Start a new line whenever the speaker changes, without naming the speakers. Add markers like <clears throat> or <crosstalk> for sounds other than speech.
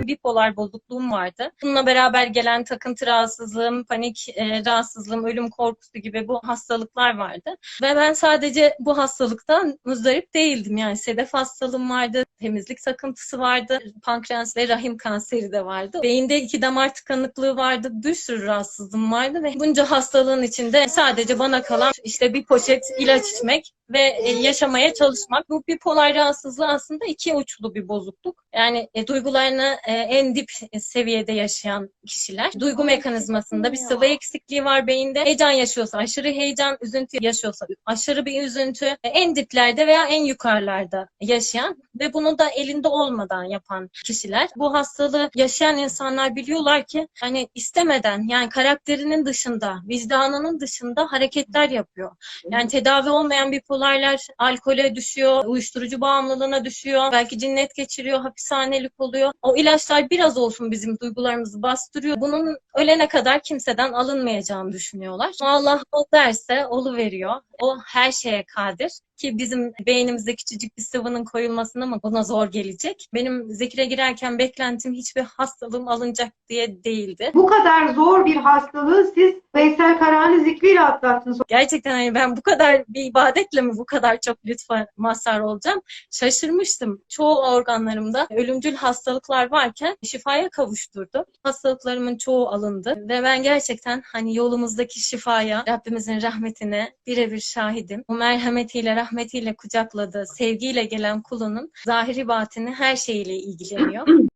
hem bipolar bozukluğum vardı. Bununla beraber gelen takıntı rahatsızlığım, panik e, rahatsızlığım, ölüm korkusu gibi bu hastalıklar vardı. Ve ben sadece bu hastalıktan muzdarip değildim. Yani sedef hastalığım vardı, temizlik takıntısı vardı, pankreas ve rahim kanseri de vardı. Beyinde iki damar tıkanıklığı vardı, bir sürü rahatsızlığım vardı ve bunca hastalığın içinde sadece bana kalan işte bir poşet ilaç içmek ve e, yaşamaya çalışmak. Bu bipolar rahatsızlığı aslında iki uçlu bir bozukluk. Yani e, duygularını e, en dip seviyede yaşayan kişiler. Duygu mekanizmasında bir sıvı eksikliği var beyinde. Heyecan yaşıyorsa aşırı heyecan, üzüntü yaşıyorsa aşırı bir üzüntü. E, En diplerde veya en yukarılarda yaşayan ve bunu da elinde olmadan yapan kişiler. Bu hastalığı yaşayan insanlar biliyorlar ki hani istemeden yani karakterinin dışında, vicdanının dışında hareketler yapıyor. Yani tedavi olmayan bipolarlar alkole düşüyor, uyuşturucu bağımlılığına düşüyor, belki cinnet geçiriyor, hapishanelik oluyor. O ilaçlar biraz olsun bizim duygularımızı bastırıyor. Bunun ölene kadar kimseden alınmayacağını düşünüyorlar. Allah o derse veriyor. O her şeye kadir ki bizim beynimizde küçücük bir sıvının koyulmasına mı buna zor gelecek. Benim zikre girerken beklentim hiçbir hastalığım alınacak diye değildi.
Bu kadar zor bir hastalığı siz Veysel Karahan'ı zikriyle atlattınız.
Gerçekten hani ben bu kadar bir ibadetle mi bu kadar çok lütfen mazhar olacağım? Şaşırmıştım. Çoğu organlarımda ölümcül hastalıklar varken şifaya kavuşturdu. Hastalıklarımın çoğu alındı ve ben gerçekten hani yolumuzdaki şifaya, Rabbimizin rahmetine birebir şahidim. O merhametiyle, rahmetiyle kucakladığı, sevgiyle gelen kulunun zahiri batini her şeyiyle ilgileniyor. <clears throat>